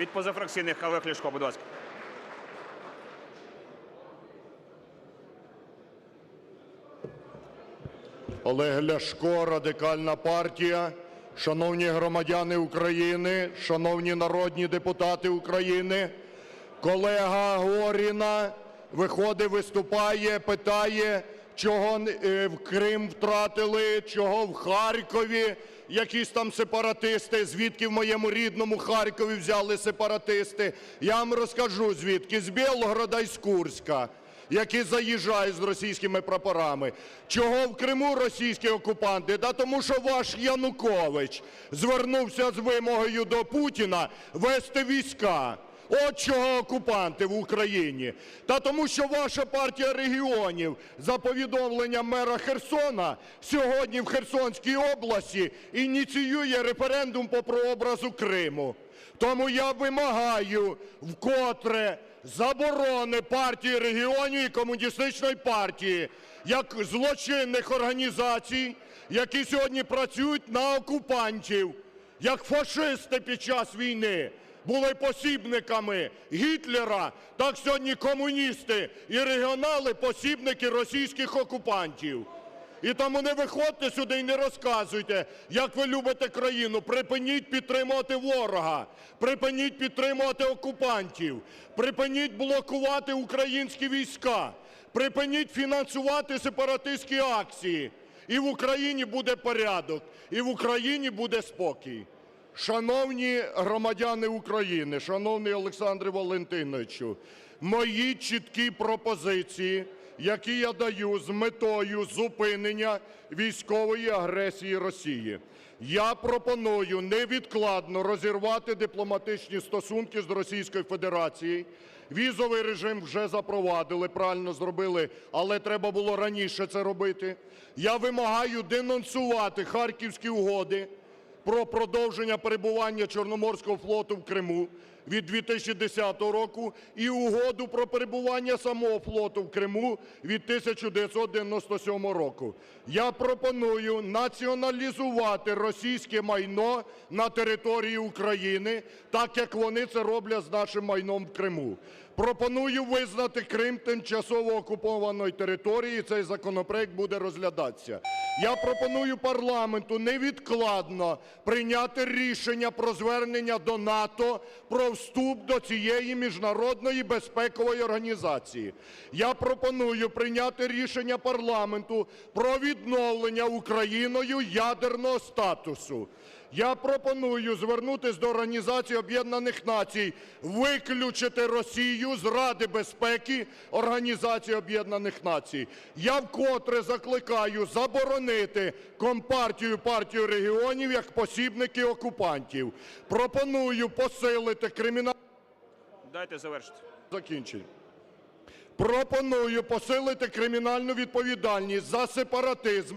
Від позафракційних Олег Ляшко, будь ласка. Олег Ляшко, Радикальна партія. Шановні громадяни України, шановні народні депутати України, колега Горіна виходить, виступає, питає, чого е, в Крим втратили, чого в Харкові якісь там сепаратисти, звідки в моєму рідному Харкові взяли сепаратисти. Я вам розкажу звідки, з Білгорода і з Курська які заїжджають з російськими прапорами. Чого в Криму російські окупанти? Да тому що ваш Янукович звернувся з вимогою до Путіна вести війська. От чого окупанти в Україні. Та тому, що ваша партія регіонів за повідомленням мера Херсона сьогодні в Херсонській області ініціює референдум по прообразу Криму. Тому я вимагаю вкотре заборони партії регіонів і комуністичної партії як злочинних організацій, які сьогодні працюють на окупантів, як фашисти під час війни були посібниками Гітлера, так сьогодні комуністи і регіонали посібники російських окупантів. І тому не виходьте сюди і не розказуйте, як ви любите країну. Припиніть підтримувати ворога, припиніть підтримувати окупантів, припиніть блокувати українські війська, припиніть фінансувати сепаратистські акції. І в Україні буде порядок, і в Україні буде спокій. Шановні громадяни України, шановний Олександре Валентиновичу, мої чіткі пропозиції, які я даю з метою зупинення військової агресії Росії. Я пропоную невідкладно розірвати дипломатичні стосунки з Російською Федерацією. Візовий режим вже запровадили, правильно зробили, але треба було раніше це робити. Я вимагаю денонсувати Харківські угоди про продовження перебування Чорноморського флоту в Криму від 2010 року і Угоду про перебування самого флоту в Криму від 1997 року. Я пропоную націоналізувати російське майно на території України, так як вони це роблять з нашим майном в Криму. Пропоную визнати Крим тимчасово окупованою територією. Цей законопроект буде розглядатися. Я пропоную парламенту невідкладно прийняти рішення про звернення до НАТО про вступ до цієї міжнародної безпекової організації. Я пропоную прийняти рішення парламенту про відновлення Україною ядерного статусу. Я пропоную звернутися до Організації Об'єднаних Націй, виключити Росію з Ради безпеки Організації Об'єднаних Націй. Я вкотре закликаю заборонити Компартію партію регіонів як посібники окупантів. Пропоную посилити кримінальну Дайте завершити. Закінчую. Пропоную посилити кримінальну відповідальність за сепаратизм,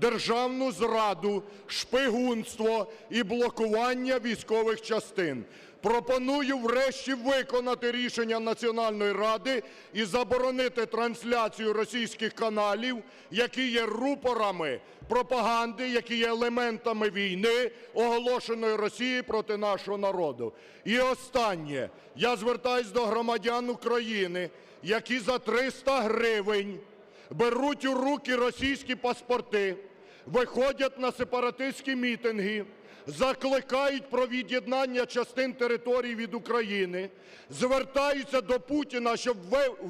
державну зраду, шпигунство і блокування військових частин. Пропоную врешті виконати рішення Національної ради і заборонити трансляцію російських каналів, які є рупорами пропаганди, які є елементами війни, оголошеної Росією проти нашого народу. І останнє. Я звертаюсь до громадян України, які за 300 гривень беруть у руки російські паспорти, виходять на сепаратистські мітинги, закликають про від'єднання частин території від України, звертаються до Путіна, щоб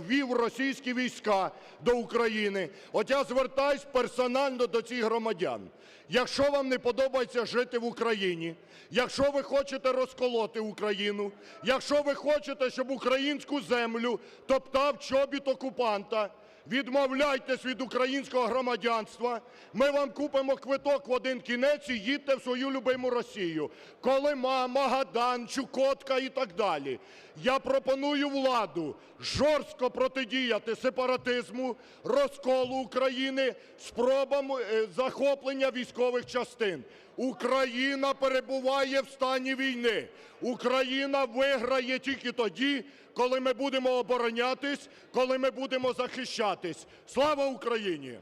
ввів російські війська до України. От я звертаюсь персонально до цих громадян. Якщо вам не подобається жити в Україні, якщо ви хочете розколоти Україну, якщо ви хочете, щоб українську землю топтав чобіт окупанта, відмовляйтесь від українського громадянства, ми вам купимо квиток в один кінець і їдьте в свою любиму Росію. Колима, Магадан, Чукотка і так далі. Я пропоную владу жорстко протидіяти сепаратизму, розколу України, спробам е, захоплення військових частин. Україна перебуває в стані війни. Україна виграє тільки тоді, коли ми будемо оборонятись, коли ми будемо захищатись. Слава Україні!